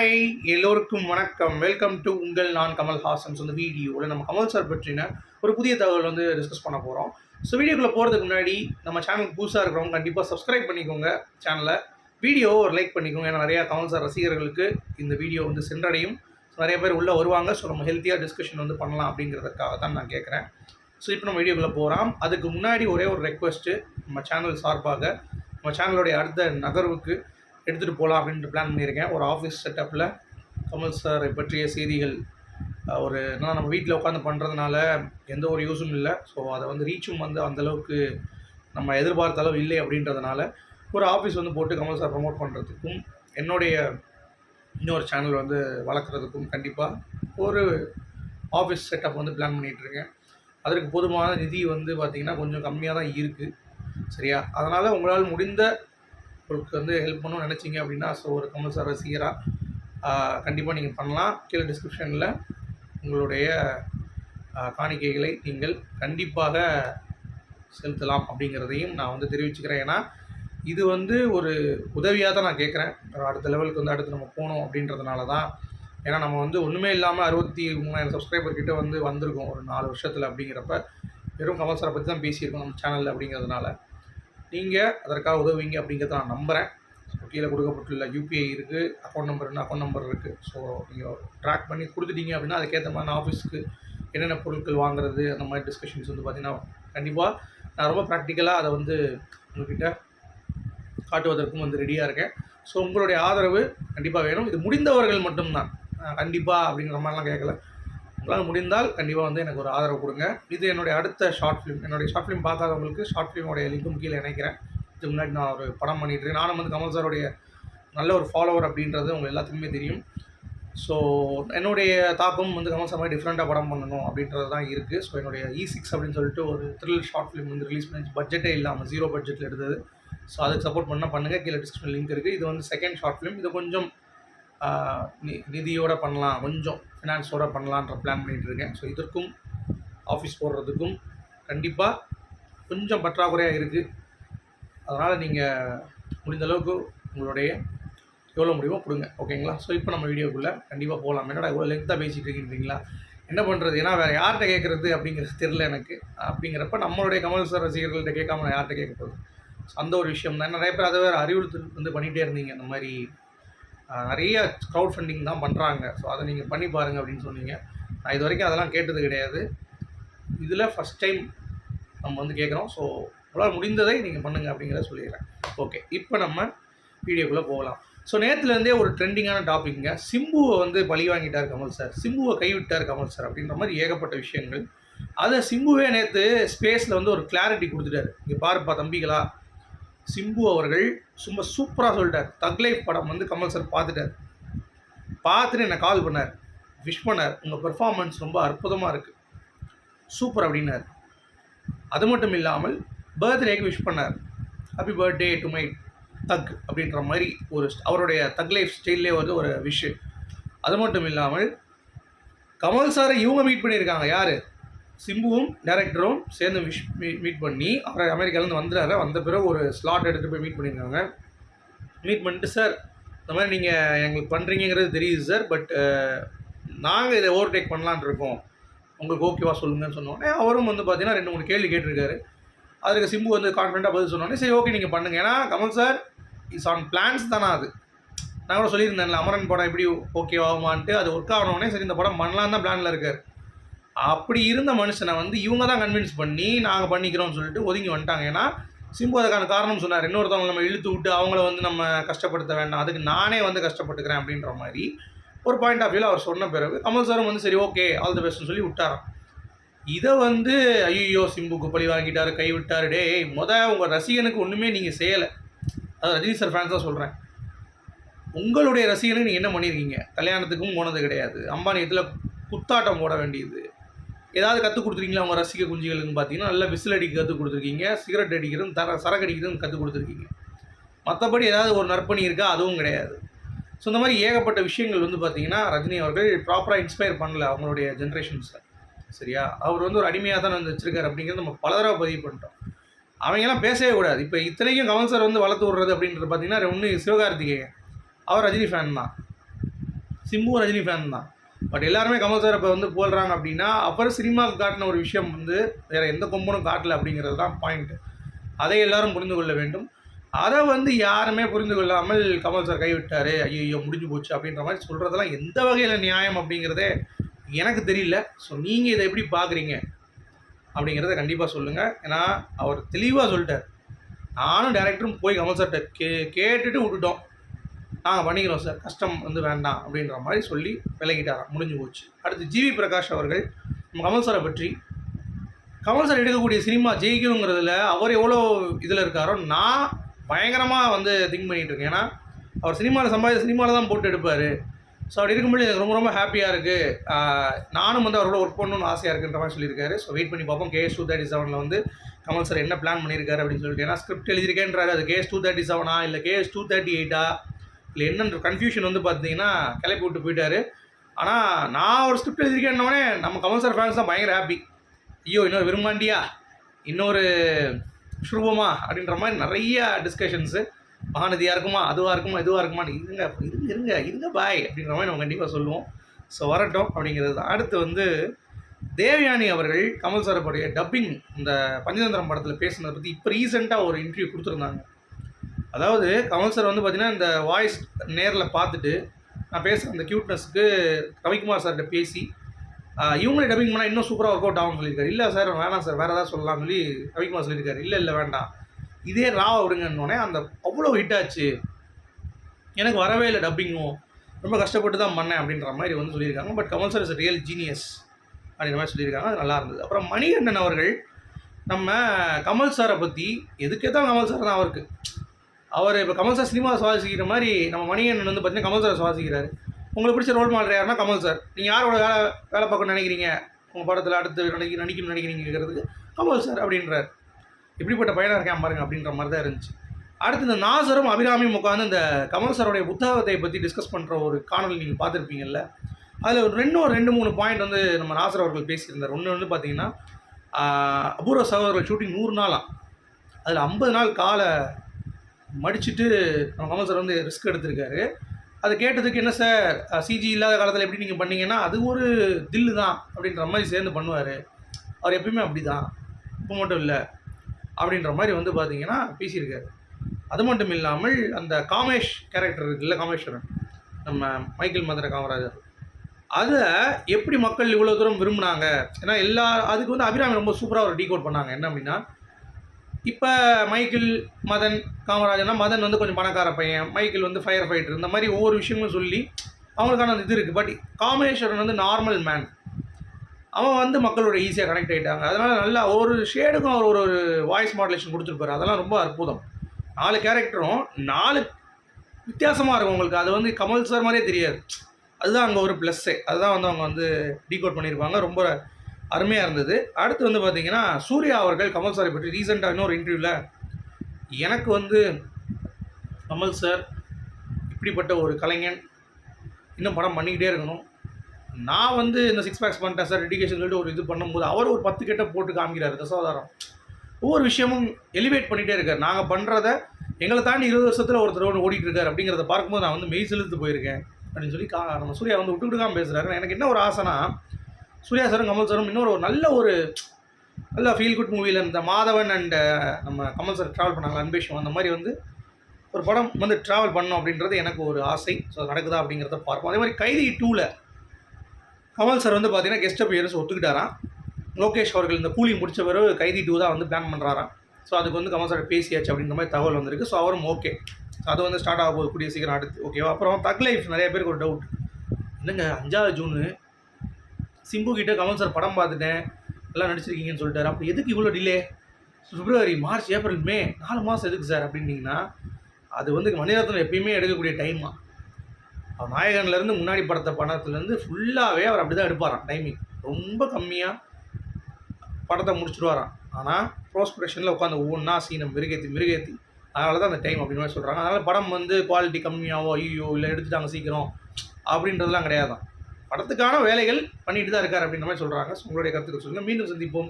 Hi எல்லோருக்கும் வணக்கம். Welcome to உங்கள் நான் கமல் ஹாசன்ஸ் அந்த வீடியோவில் நம்ம கமல் சார் பற்றின ஒரு புதிய தகவல் வந்து டிஸ்கஸ் பண்ண போகிறோம் ஸோ வீடியோக்குள்ளே போகிறதுக்கு முன்னாடி நம்ம சேனலுக்கு புதுசாக இருக்கிறவங்க கண்டிப்பாக சப்ஸ்கிரைப் பண்ணிக்கோங்க சேனலை வீடியோ ஒரு லைக் பண்ணிக்கோங்க. ஏன்னா நிறையா கமல் சார் ரசிகர்களுக்கு இந்த வீடியோ வந்து சென்றடையும். நிறைய பேர் உள்ளே வருவாங்க. ஸோ நம்ம ஹெல்த்தியாக டிஸ்கஷன் வந்து பண்ணலாம் அப்படிங்கிறதுக்காக தான் நான் கேட்குறேன் ஸோ இப்போ நம்ம வீடியோக்குள்ளே போகிறோம் அதுக்கு முன்னாடி ஒரே ஒரு ரெக்வெஸ்ட்டு நம்ம சேனல் சார்பாக நம்ம சேனலுடைய அடுத்த நகர்வுக்கு எடுத்துகிட்டு போகலாம் அப்படின்ட்டு பிளான் பண்ணியிருக்கேன். ஒரு ஆஃபீஸ் செட்டப்பில் கமல் சாரை பற்றிய செய்திகள் ஒரு என்ன நம்ம வீட்டில் உட்காந்து பண்ணுறதுனால எந்த ஒரு யூஸும் இல்லை. ஸோ அதை வந்து ரீச்சும் வந்து அந்தளவுக்கு நம்ம எதிர்பார்த்த அளவு இல்லை அப்படின்றதுனால ஒரு ஆஃபீஸ் வந்து போட்டு கமல் சார் ப்ரமோட் பண்ணுறதுக்கும் என்னுடைய இன்னொரு சேனல் வந்து வளர்க்குறதுக்கும் கண்டிப்பாக ஒரு ஆஃபீஸ் செட்டப் வந்து பிளான் பண்ணிகிட்ருக்கேன் அதற்கு போதுமான நிதி வந்து பார்த்திங்கன்னா கொஞ்சம் கம்மியாக தான் இருக்குது சரியா? அதனால் உங்களால் முடிந்த உங்களுக்கு வந்து ஹெல்ப் பண்ணணும்னு நினச்சிங்க அப்படின்னா ஸோ ஒரு கமல் சார் ரசிகராக கண்டிப்பாக நீங்கள் பண்ணலாம். கீழே டிஸ்கிரிப்ஷனில் உங்களுடைய காணிக்கைகளை நீங்கள் கண்டிப்பாக செலுத்தலாம் அப்படிங்கிறதையும் நான் வந்து தெரிவிச்சுக்கிறேன். ஏன்னா இது வந்து ஒரு உதவியாக தான் நான் கேட்குறேன். அடுத்த லெவலுக்கு வந்து அடுத்து நம்ம போகணும் அப்படின்றதுனால தான். ஏன்னா நம்ம வந்து ஒன்றுமே இல்லாமல் அறுபத்தி மூணாயிரம் சப்ஸ்கிரைபர் கிட்ட வந்து வந்திருக்கோம் ஒரு நாலு வருஷத்தில் அப்படிங்கிறப்ப வெறும் கமல் சாரை பற்றி தான் பேசியிருக்கோம் நம்ம சேனலில் அப்படிங்கிறதுனால. நீங்கள் அதற்காக உதவுவீங்க அப்படிங்கிறத நான் நம்புகிறேன் கீழே கொடுக்கப்பட்டுள்ள யூபிஐ இருக்குது அக்கௌண்ட் நம்பர் என்ன அக்கௌண்ட் நம்பர் இருக்குது ஸோ நீங்கள் ட்ராக் பண்ணி கொடுத்துட்டீங்க அப்படின்னா அதுக்கேற்ற மாதிரி நான் ஆஃபீஸ்க்கு என்னென்ன பொருட்கள் வாங்குறது அந்த மாதிரி டிஸ்கஷன்ஸ் வந்து பார்த்திங்கன்னா கண்டிப்பாக நான் ரொம்ப ப்ராக்டிக்கலாக அதை வந்து உங்ககிட்ட காட்டுவதற்கும் வந்து ரெடியாக இருக்கேன். ஸோ உங்களுடைய ஆதரவு கண்டிப்பாக வேணும். இது முடிந்தவர்கள் மட்டும்தான். கண்டிப்பாக அப்படிங்கிற மாதிரிலாம் கேட்கல உங்களால் முடிந்தால் கண்டிப்பாக வந்து எனக்கு ஒரு ஆதரவு கொடுங்க. இது என்னுடைய அடுத்த ஷார்ட் ஃபிலிம் என்னுடைய ஷார்ட் ஃபிலிம் பார்க்காதவங்களுக்கு ஷார்ட் ஃபிலிமோடைய லிங்கும் கீழே இணைக்கிறேன். இதுக்கு முன்னாடி நான் ஒரு படம் பண்ணிட்டுருக்கேன். நானும் வந்து கமல் சாருடைய நல்ல ஒரு ஃபாலோவர் அப்படின்றது உங்கள் எல்லாத்துக்குமே தெரியும். ஸோ என்னுடைய தாக்கம் வந்து கமல் சார் மாதிரி டிஃப்ரெண்ட்டாக படம் பண்ணணும் அப்படின்றது தான் இருக்குது ஸோ என்னுடைய e இ சிக்ஸ் அப்படின்னு சொல்லிட்டு ஒரு த்ரில் ஷார்ட் ஃபிலிம் வந்து ரிலீஸ் பண்ணி பட்ஜெட்டே இல்லாமல் ஜீரோ பட்ஜெட்டில் எடுத்தது. ஸோ அதுக்கு சப்போர்ட் பண்ணால் பண்ணுங்கள் கீழே டிஸ்கிரிப்ஷன் லிங்க் இருக்குது இது வந்து செகண்ட் ஷார்ட் ஃபிலிம் இது கொஞ்சம் நி- நிதியோட பண்ணலாம். கொஞ்சம் ஃபினான்ஸோட பண்ணலான்ற பிளான் பண்ணிகிட்டு இருக்கேன் ஸோ இதற்கும் ஆஃபீஸ் போடுறதுக்கும் கண்டிப்பாக கொஞ்சம் பற்றாக்குறையாக இருக்குது அதனால் நீங்கள் முடிந்த அளவுக்கு உங்களுடைய எவ்வளோ முடியுமோ கொடுங்க. ஓகேங்களா ஸோ இப்போ நம்ம வீடியோக்குள்ளே கண்டிப்பாக போகலாம் என்னடா இவ்வளோ லென்த்தாக பேசிகிட்டு இருக்கீங்களா என்ன பண்ணுறது ஏன்னா வேறு யார்கிட்ட கேட்குறது அப்படிங்கிறது தெரில எனக்கு. அப்படிங்கிறப்ப நம்மளுடைய கமல் சார் ரசிகர்கள்ட்ட கேட்காம நான் யார்கிட்ட கேட்க போகுது ஸோ அந்த ஒரு விஷயம் தான். நிறைய பேர் அதை வேறு அறிவுறுத்தல் வந்து பண்ணிகிட்டே இருந்தீங்க. இந்த மாதிரி நிறைய க்ரௌட் ஃபண்டிங் தான் பண்ணுறாங்க ஸோ அதை நீங்கள் பண்ணி பாருங்கள் அப்படின்னு சொன்னீங்க. நான் இது வரைக்கும் அதெல்லாம் கேட்டது கிடையாது. இதில் ஃபஸ்ட் டைம் நம்ம வந்து கேட்குறோம். ஸோ உங்களால் முடிந்ததை நீங்கள் பண்ணுங்கள் அப்படிங்கிறத சொல்லிடுறேன். ஓகே இப்போ நம்ம வீடியோக்குள்ளே போகலாம். ஸோ நேற்றுலேருந்தே ஒரு ட்ரெண்டிங்கான டாபிக்ங்க சிம்புவை வந்து பழி வாங்கிட்டார் கமல் சார் சிம்புவை கைவிட்டார் கமல் சார் அப்படின்ற மாதிரி ஏகப்பட்ட விஷயங்கள். அதை சிம்புவே நேற்று ஸ்பேஸில் வந்து ஒரு கிளாரிட்டி கொடுத்துட்டாரு. இங்கே பாருப்பா தம்பிகளா. சிம்பு அவர்கள் சும்மா சூப்பராக சொல்லிட்டார். தக் லைஃப் படம் வந்து கமல் சார் பார்த்துட்டார். பார்த்துட்டு என்னை கால் பண்ணார். விஷ் பண்ணார். உங்கள் பெர்ஃபார்மன்ஸ் ரொம்ப அற்புதமாக இருக்குது சூப்பர் அப்படின்னார். அது மட்டும் இல்லாமல் பர்த்டேக்கு விஷ் பண்ணார். Happy birthday to my thug அப்படின்ற மாதிரி ஒரு அவருடைய தக் லைஃப் ஸ்டைல்லே வந்து ஒரு விஷ் அது மட்டும் இல்லாமல் கமல் சாரை இவங்க மீட் பண்ணியிருக்காங்க. யார்? சிம்புவும் டேரக்டரும் சேர்ந்து விஷ் மீட் பண்ணி அவர் அமெரிக்காலேருந்து வந்துடுறாரு வந்த பிறகு ஒரு ஸ்லாட் எடுத்துகிட்டு போய் மீட் பண்ணியிருக்காங்க. மீட் பண்ணிட்டு சார் இந்த மாதிரி நீங்கள் எங்களுக்கு பண்ணுறீங்கிறது தெரியுது சார் பட் நாங்கள் இதை ஓவர்டேக் பண்ணலான்னு இருக்கோம். உங்களுக்கு ஓகேவா சொல்லுங்கன்னு சொன்னோடனே அவரும் வந்து பார்த்தீங்கன்னா ரெண்டு மூணு கேள்வி கேட்டிருக்காரு. அதுக்கு சிம்பு வந்து கான்ஃபிடண்ட்டாக பதில் சொன்னோடனே சரி ஓகே நீங்கள் பண்ணுங்கள் ஏன்னா Kamal sir is on plans தானே அது. நான் கூட சொல்லியிருந்தேன்ல அமரன் படம் எப்படி ஓகே ஆகுமான்ட்டு அது ஒர்க் ஆகணுன்னே சரி இந்த படம் பண்ணலான்னு தான் பிளானில் இருக்கார். அப்படி இருந்த மனுஷனை வந்து இவங்க தான் கன்வின்ஸ் பண்ணி நாங்கள் பண்ணிக்கிறோம்னு சொல்லிட்டு ஒதுங்கி வந்துட்டாங்க. ஏன்னா சிம்பு அதுக்கான காரணம் சொன்னார். இன்னொருத்தவங்க நம்ம இழுத்து விட்டு அவங்கள வந்து நம்ம கஷ்டப்படுத்த வேண்டாம். அதுக்கு நானே வந்து கஷ்டப்பட்டுக்கிறேன் அப்படின்ற மாதிரி ஒரு பாயிண்ட் ஆஃப் வியூவில் அவர் சொன்ன பிறகு கமல் சாரும் வந்து சரி ஓகே ஆல் தி பெஸ்ட்னு சொல்லி விட்டாராம். இதை வந்து ஐயோ சிம்புக்கு பழி வாங்கிட்டார் கை விட்டாரு முத உங்கள் ரசிகனுக்கு ஒன்றுமே நீங்கள் செய்யலை. அது ரஜினி சார் ஃபேன்ஸ் தான் சொல்கிறேன் உங்களுடைய ரசிகனுக்கு நீங்கள் என்ன பண்ணியிருக்கீங்க கல்யாணத்துக்கும் போனது கிடையாது. அம்பானியத்தில் குத்தாட்டம் போட வேண்டியது. ஏதாவது கற்றுக் கொடுத்துருக்கீங்களா? உங்கள் ரசிக குஞ்சுகளுக்கு பார்த்தீங்கன்னா நல்லா விசில் அடிக்க கற்றுக் கொடுத்துருக்கீங்க சிகரெட் அடிக்கிறதும் தர சரக்கு அடிக்கிறதும் கற்றுக் கொடுத்துருக்கீங்க. மற்றபடி ஏதாவது ஒரு நற்பணி இருக்கா? அதுவும் கிடையாது. ஸோ இந்த மாதிரி ஏகப்பட்ட விஷயங்கள் வந்து பார்த்திங்கன்னா ரஜினி அவர்கள் ப்ராப்பராக இன்ஸ்பயர் பண்ணல அவங்களுடைய ஜென்ரேஷன்ஸில் சரியா? அவர் வந்து ஒரு அடிமையாக தான் வந்து வச்சுருக்காரு அப்படிங்கிறது நம்ம பல தடவை பதிவு பண்ணிட்டோம். அவங்கெல்லாம் பேசவே கூடாது. இப்போ இத்தனைக்கும் கமல் சார் வந்து வளர்த்து விட்றது அப்படின்றது பார்த்தீங்கன்னா ஒன்று சிவகார்த்திகேயன். அவர் ரஜினி ஃபேன் தான். சிம்பு ரஜினி ஃபேன் தான். பட் எல்லாருமே கமல் சார் இப்போ வந்து போடுறாங்க அப்படின்னா அப்புறம் சினிமாவுக்கு காட்டின ஒரு விஷயம் வந்து வேறு எந்த கொம்பனும் காட்டல அப்படிங்கிறது தான் பாயிண்ட் அதை எல்லாரும் புரிந்து கொள்ள வேண்டும். அதை வந்து யாருமே புரிந்து கொள்ளாமல் கமல் சார் கைவிட்டார் ஐயோ முடிஞ்சு போச்சு அப்படின்ற மாதிரி சொல்கிறதெல்லாம் எந்த வகையில் நியாயம் அப்படிங்கிறதே எனக்கு தெரியல. ஸோ நீங்கள் இதை எப்படி பார்க்குறீங்க அப்படிங்கிறத கண்டிப்பாக சொல்லுங்கள் ஏன்னா அவர் தெளிவாக சொல்லிட்டார். நானும் டேரக்டரும் போய் கமல் சார்கிட்ட கே கேட்டுட்டு விட்டுட்டோம். நாங்கள் பண்ணிக்கிறோம் சார். கஷ்டம் வந்து வேண்டாம் அப்படின்ற மாதிரி சொல்லி விலகிட்டாராம். முடிஞ்சு போச்சு. அடுத்து ஜிவி பிரகாஷ் அவர்கள் நம்ம கமல் சாரை பற்றி. கமல் சார் எடுக்கக்கூடிய சினிமா ஜெயிக்கணுங்கிறதுல அவர் எவ்வளோ இதில் இருக்காரோ நான் பயங்கரமாக வந்து திங்க் பண்ணிகிட்டு இருக்கேன். ஏன்னா அவர் சினிமாவில் சம்பாதி சினிமாவில் தான் போட்டு எடுப்பார். ஸோ அப்படி இருக்கும்போது எனக்கு ரொம்ப ரொம்ப ஹாப்பியாக இருக்குது நானும் வந்து அவரோட ஒர்க் பண்ணணும்னு ஆசையாக இருக்குன்ற மாதிரி சொல்லியிருக்காரு. ஸோ வெயிட் பண்ணி பார்ப்போம். கேஎஸ் டூ தேர்ட்டி செவனில் வந்து கமல் சார் என்ன பிளான் பண்ணியிருக்காரு அப்படின்னு சொல்லிட்டு. ஏன்னா ஸ்கிரிப்ட் எழுதியிருக்கேன்றாரு. அது கேஎஸ் டூ தேர்ட்டி செவனா? இல்லை கேஎஸ் டூ தேர்ட்டி எயிட்டா? இல்லை என்னன்ற கன்ஃபியூஷன் வந்து பார்த்தீங்கன்னா கிளப்பி விட்டு போயிட்டாரு. ஆனால் நான் ஒரு ஸ்கிரிப்ட் எழுதியிருக்கேன்னொடனே நம்ம கமல் சார் ஃபேன்ஸ் தான் பயங்கர ஹாப்பி ஐயோ இன்னொரு விரும்பாண்டியா இன்னொரு சுருபமா? அப்படின்ற மாதிரி நிறைய டிஸ்கஷன்ஸு மகாநதியாக இருக்குமா? அதுவாக இருக்குமா? இதுவாக இருக்குமா? இருங்க இருங்க இருங்க இருங்க பாய் அப்படின்ற மாதிரி நம்ம கண்டிப்பாக சொல்லுவோம். ஸோ வரட்டும் அப்படிங்கிறது தான். அடுத்து வந்து தேவயானி அவர்கள் கமல் சாரப்படைய டப்பிங் இந்த பஞ்சதந்திரம் படத்தில் பேசுனதை பற்றி இப்போ ரீசெண்டாக ஒரு இன்டர்வியூ கொடுத்துருந்தாங்க. அதாவது கமல் சார் வந்து பார்த்திங்கன்னா இந்த வாய்ஸ் நேரில் பார்த்துட்டு நான் பேசுகிற அந்த க்யூட்னஸ்க்கு ரவிக்குமார் சார்கிட்ட பேசி இவங்களே டப்பிங் பண்ணால் இன்னும் சூப்பராக ஒர்க் அவுட் ஆகும்னு சொல்லியிருக்காரு. இல்லை சார் வேணாம் சார் வேறு ஏதாவது சொல்லலாம்னு சொல்லி ரவிக்குமார் சொல்லியிருக்காரு. இல்லை இல்லை வேண்டாம். இதே ராவ விடுங்கன்னொடனே அந்த அவ்வளோ ஹிட் ஆச்சு. எனக்கு வரவே இல்லை டப்பிங்கும் ரொம்ப கஷ்டப்பட்டு தான் பண்ணேன் அப்படின்ற மாதிரி வந்து சொல்லியிருக்காங்க. But Kamal sir is real genius அப்படின்ற மாதிரி சொல்லியிருக்காங்க. அது நல்லா இருந்தது. அப்புறம் மணிகண்டன் அவர்கள் நம்ம கமல் சாரை பற்றி எதுக்கே தான் கமல் சார் தான் அவருக்கு. அவர் இப்போ கமல் சார் சினிமா சுவாசிக்கிற மாதிரி நம்ம மணிகண்டன் வந்து பார்த்தீங்கன்னா கமல் சார் சுவாசிக்கிறாரு. உங்களுக்கு பிடிச்ச ரோல் மாடல் யாருன்னா கமல் சார். நீங்கள் யாரோட வேலை வேலை பார்க்கணும்னு நினைக்கிறீங்க? உங்கள் படத்தில் அடுத்து நடிக்க நடிக்கணும்னு நினைக்கிறீங்கிறதுக்கு கமல் சார் அப்படின்றார். இப்படிப்பட்ட பையனாக இருக்கேன் பாருங்க அப்படின்ற மாதிரி தான் இருந்துச்சு. அடுத்து இந்த நாசரும் அபிராமியும் உட்காந்து இந்த கமல் சாரோடைய புத்தகத்தை பற்றி டிஸ்கஸ் பண்ணுற ஒரு காணொலி நீங்கள் பார்த்துருப்பீங்கல்ல. அதில் ஒரு ரெண்டு ஒரு ரெண்டு மூணு பாயிண்ட் வந்து நம்ம நாசர் அவர்கள் பேசியிருந்தார். ஒன்று வந்து பார்த்தீங்கன்னா அபூர்வ சகோதரர்கள் ஷூட்டிங் நூறு நாளாம் அதில் ஐம்பது நாள் காலை மடிச்சுட்டு நம்ம கமல் சார் வந்து ரிஸ்க் எடுத்திருக்காரு. அதை கேட்டதுக்கு என்ன சார்? சிஜி இல்லாத காலத்தில் எப்படி நீங்கள் பண்ணீங்கன்னா அது ஒரு தில்லு தான் அப்படின்ற மாதிரி சேர்ந்து பண்ணுவார். அவர் எப்பயுமே அப்படி தான் இப்போ மட்டும் இல்லை. அப்படின்ற மாதிரி வந்து பார்த்தீங்கன்னா பேசியிருக்காரு. அது மட்டும் இல்லாமல் அந்த காமேஷ் கேரக்டர் இருக்குல்ல காமேஸ்வரன் நம்ம மைக்கேல் மதுரை காமராஜர். அதை எப்படி மக்கள் இவ்வளோ தூரம் விரும்புனாங்க? ஏன்னா எல்லா அதுக்கு வந்து அபிராமி ரொம்ப சூப்பராக ஒரு டீகோட் பண்ணாங்க. என்ன அப்படின்னா இப்போ மைக்கிள் மதன் காமராஜர்னா மதன் வந்து கொஞ்சம் பணக்கார பையன். மைக்கிள் வந்து ஃபயர் ஃபைட்டர் இந்த மாதிரி ஒவ்வொரு விஷயங்களும் சொல்லி அவங்களுக்கான அந்த இது இருக்குது பட் காமேஸ்வரன் வந்து நார்மல் மேன் அவன் வந்து மக்களோட ஈஸியாக கனெக்ட் ஆகிட்டாங்க அதனால் நல்லா ஒரு ஷேடுக்கும் அவர் ஒரு ஒரு வாய்ஸ் மாடுலேஷன் கொடுத்துருப்பாரு. அதெல்லாம் ரொம்ப அற்புதம். நாலு கேரக்டரும் நாலு வித்தியாசமாக இருக்கும் உங்களுக்கு. அது வந்து கமல் சார் மாதிரியே தெரியாது. அதுதான் அங்கே ஒரு ப்ளஸ்ஸே அதுதான் வந்து அவங்க வந்து டீகோட் பண்ணியிருப்பாங்க. ரொம்ப அருமையாக இருந்தது. அடுத்து வந்து பார்த்தீங்கன்னா சூர்யா அவர்கள் கமல் சாரை பற்றி ரீசெண்டாக இன்னொரு இன்டர்வியூவில் எனக்கு வந்து கமல் சார் இப்படிப்பட்ட ஒரு கலைஞன் இன்னும் படம் பண்ணிக்கிட்டே இருக்கணும். நான் வந்து இந்த சிக்ஸ் பேக்ஸ் பண்ணிட்டேன் சார் டெடிகேஷன் சொல்லிட்டு ஒரு இது பண்ணும்போது அவர் ஒரு பத்து கெட்ட போட்டு காமிக்கிறார் தசாவதாரம். ஒவ்வொரு விஷயமும் எலிவேட் பண்ணிகிட்டே இருக்கார். நாங்கள் பண்ணுறத எங்களை தாண்டி இருபது வருஷத்தில் ஒருத்தர் ஒன்று ஓடிட்டு அப்படிங்கிறத பார்க்கும்போது நான் வந்து மெய் செலுத்து போயிருக்கேன் அப்படின்னு சொல்லி கா நம்ம சூர்யா வந்து விட்டு விட்டுக்காம பேசுகிறாரு எனக்கு என்ன ஒரு ஆசைனா சூர்யா சாரும் கமல் சாரும் இன்னொரு ஒரு நல்ல ஒரு நல்ல ஃபீல் குட் மூவியில் இந்த மாதவன் அண்ட் நம்ம கமல் சார் ட்ராவல் பண்ணாங்க அன்பேஷம் அந்த மாதிரி வந்து ஒரு படம் வந்து ட்ராவல் பண்ணோம் அப்படின்றது எனக்கு ஒரு ஆசை. ஸோ நடக்குதா அப்படிங்கிறத பார்ப்போம். அதே மாதிரி கைதி டூவில் கமல் சார் வந்து பார்த்தீங்கன்னா கெஸ்ட் அப்பியரன்ஸ் ஒத்துக்கிட்டாராம். லோகேஷ் அவர்கள் இந்த கூலி முடிச்ச பிறகு கைதி டூ தான் வந்து பிளான் பண்ணுறாராம் ஸோ அதுக்கு வந்து கமல் சார் பேசியாச்சு அப்படின்ற மாதிரி தகவல் வந்திருக்கு. ஸோ அவரும் ஓகே ஸோ அது வந்து ஸ்டார்ட் ஆக போகுது கூடிய சீக்கிரம் அடுத்து. ஓகேவா அப்புறம் தக் லைஃப் நிறைய பேருக்கு ஒரு டவுட் என்னங்க அஞ்சாவது ஜூனு சிம்பு கிட்ட கமல் சார் படம் பார்த்துட்டேன். எல்லாம் நடிச்சிருக்கீங்கன்னு சொல்லிட்டாரு. அப்போ எதுக்கு இவ்வளோ delay February March April May நாலு மாதம் எதுக்கு சார் அப்படின்னீங்கன்னா அது வந்து மணிரத்னம் எப்பயுமே எடுக்கக்கூடிய டைமா அவர் நாயகன்லேருந்து முன்னாடி படத்த படத்துலேருந்து ஃபுல்லாகவே அவர் அப்படி தான் எடுப்பாராம் டைமிங் ரொம்ப கம்மியாக படத்தை முடிச்சுடுவாராம் ஆனால் ப்ரோஸ்பிரேஷனில் உட்காந்து ஒவ்வொன்றா சீனை மிருகேத்தி மிருகேத்தி. அதனால தான் அந்த டைம் அப்படின்னு மாதிரி சொல்கிறாங்க அதனால் படம் வந்து குவாலிட்டி கம்மியாவோ ஐயோ இல்லை எடுத்துட்டாங்க சீக்கிரம் அப்படின்றதுலாம் கிடையாதான் படத்துக்கான வேலைகள் பண்ணிட்டு தான் இருக்கார் அப்படின்ற மாதிரி சொல்கிறாங்க உங்களுடைய கருத்துக்கள் சொல்லுங்கள் மீண்டும் சந்திப்போம்.